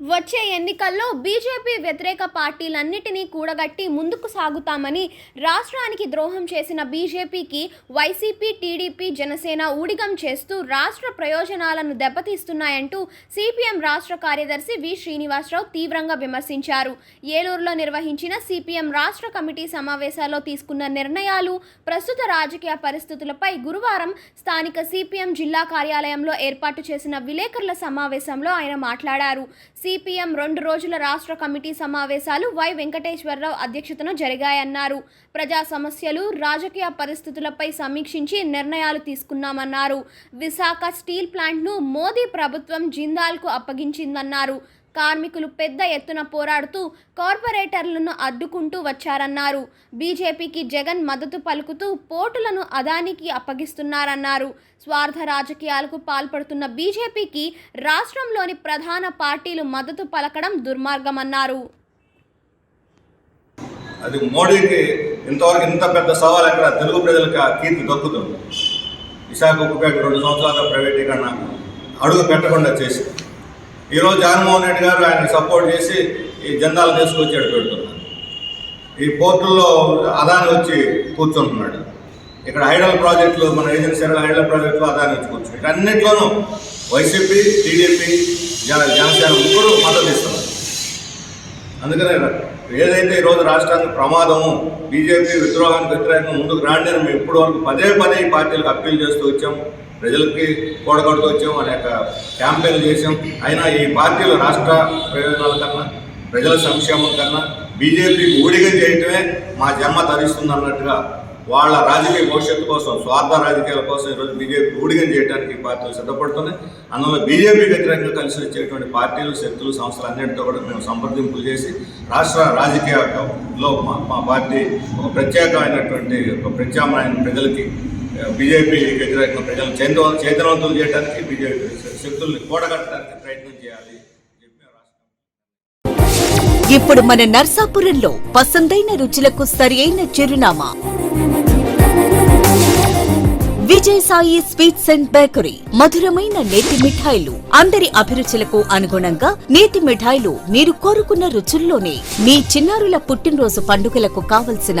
వచ్చే ఎన్నికల్లో బీజేపీ వ్యతిరేక పార్టీలన్నిటినీ కూడగట్టి ముందుకు సాగుతామని రాష్ట్రానికి ద్రోహం చేసిన బీజేపీకి వైసీపీ టీడీపీ జనసేన ఊడిగం చేస్తూ రాష్ట్ర ప్రయోజనాలను దెబ్బతీస్తున్నాయంటూ సిపిఎం రాష్ట్ర కార్యదర్శి వి శ్రీనివాసరావు తీవ్రంగా విమర్శించారు. ఏలూరులో నిర్వహించిన సిపిఎం రాష్ట్ర కమిటీ సమావేశాల్లో తీసుకున్న నిర్ణయాలు ప్రస్తుత రాజకీయ పరిస్థితులపై గురువారం స్థానిక సిపిఎం జిల్లా కార్యాలయంలో ఏర్పాటు చేసిన విలేకరుల సమావేశంలో ఆయన మాట్లాడారు. సిపిఎం రెండు రోజుల రాష్ట్ర కమిటీ సమావేశాలు వై వెంకటేశ్వరరావు అధ్యక్షతన జరిగాయన్నారు. ప్రజా సమస్యలు రాజకీయ పరిస్థితులపై సమీక్షించి నిర్ణయాలు తీసుకున్నామన్నారు. విశాఖ స్టీల్ ప్లాంట్ను మోదీ ప్రభుత్వం జిందాల్కు అప్పగించిందన్నారు. కార్మికులు పెద్ద ఎత్తున పోరాడుతూ కార్పొరేటర్లను అడ్డుకుంటూ వచ్చారన్నారు. బీజేపీకి జగన్ మద్దతు పలుకుతూ పోటులను అదానికి అప్పగిస్తున్నారన్నారు. స్వార్థ రాజకీయాలకు పాల్పడుతున్న బీజేపీకి రాష్ట్రంలోని ప్రధాన పార్టీలు మద్దతు పలకడం దుర్మార్గమన్నారు. అది మోడీకి ఇంతవరకు ఇంత పెద్ద సవాల్ ఎక్కడ తెలుగు ప్రజలకు కీర్తి దక్కుతుంది? విశాఖ ఉక్కుపేట రెండు సంవత్సరాల ప్రైవేటీకరణ అడుగు పెట్టకుండా చేసి ఈరోజు జగన్మోహన్ రెడ్డి గారు ఆయన సపోర్ట్ చేసి ఈ జెండాలు తీసుకొచ్చాడు పెడుతున్నారు. ఈ పోర్టుల్లో అదాని వచ్చి కూర్చుంటున్నాడు. ఇక్కడ హైడల్ ప్రాజెక్టులు మన ఏజెన్సీ హైడల్ ప్రాజెక్టులు అదాని వచ్చి కూర్చున్నాడు అన్నింటిలోనూ వైసీపీ టీడీపీ జన జనసేన ముగ్గురు మద్దతు ఇస్తున్నారు. అందుకనే ఏదైతే ఈరోజు రాష్ట్రానికి ప్రమాదము బీజేపీ విద్రోహానికి వ్యతిరేకంగా ముందుకు రాండి అని మేము ఇప్పటి వరకు పదే పదే ఈ పార్టీలకు అప్పీల్ చేస్తూ వచ్చాం. ప్రజలకి కూడగడుతూ వచ్చాం అనేక క్యాంపెయిన్లు చేసాం అయినా ఈ పార్టీలు రాష్ట్ర ప్రయోజనాల కన్నా ప్రజల సంక్షేమం కన్నా బీజేపీకి ఊడిగా చేయటమే మా జన్మ తరిస్తుంది అన్నట్టుగా వాళ్ళ రాజకీయ భవిష్యత్తు కోసం స్వార్థ రాజకీయాల కోసం ఈరోజు బీజేపీ ఊడిగం చేయడానికి ఈ పార్టీలు సిద్ధపడుతున్నాయి. అందువల్ల బీజేపీ వ్యతిరేకంగా కలిసి వచ్చేటువంటి పార్టీలు శక్తులు సంస్థలు అన్నింటితో కూడా మేము సంప్రదింపులు చేసి రాష్ట్ర రాజకీయాల్లో మా మా పార్టీ ఒక ప్రత్యేకమైనటువంటి ఒక ప్రత్యామ్నాయం ప్రజలకి బీజేపీ వ్యతిరేకంగా ప్రజలను చైతన్య చైతన్యవంతులు చేయడానికి బీజేపీ శక్తుల్ని కూడగట్టడానికి ప్రయత్నం చేయాలి ఇప్పుడు మన నర్సాపురంలో పసందైన రుచులకు అయిన చిరునామా. Vijay Sai sweets and bakery. మధురమైన నేతి మిఠాయిలు. అందరి అభిరుచులకు అనుగుణంగా నేతి మిఠాయిలు మీరు కోరుకున్న రుచుల్లోనే మీ చిన్నారుల పుట్టినరోజు పండుగలకు కావలసిన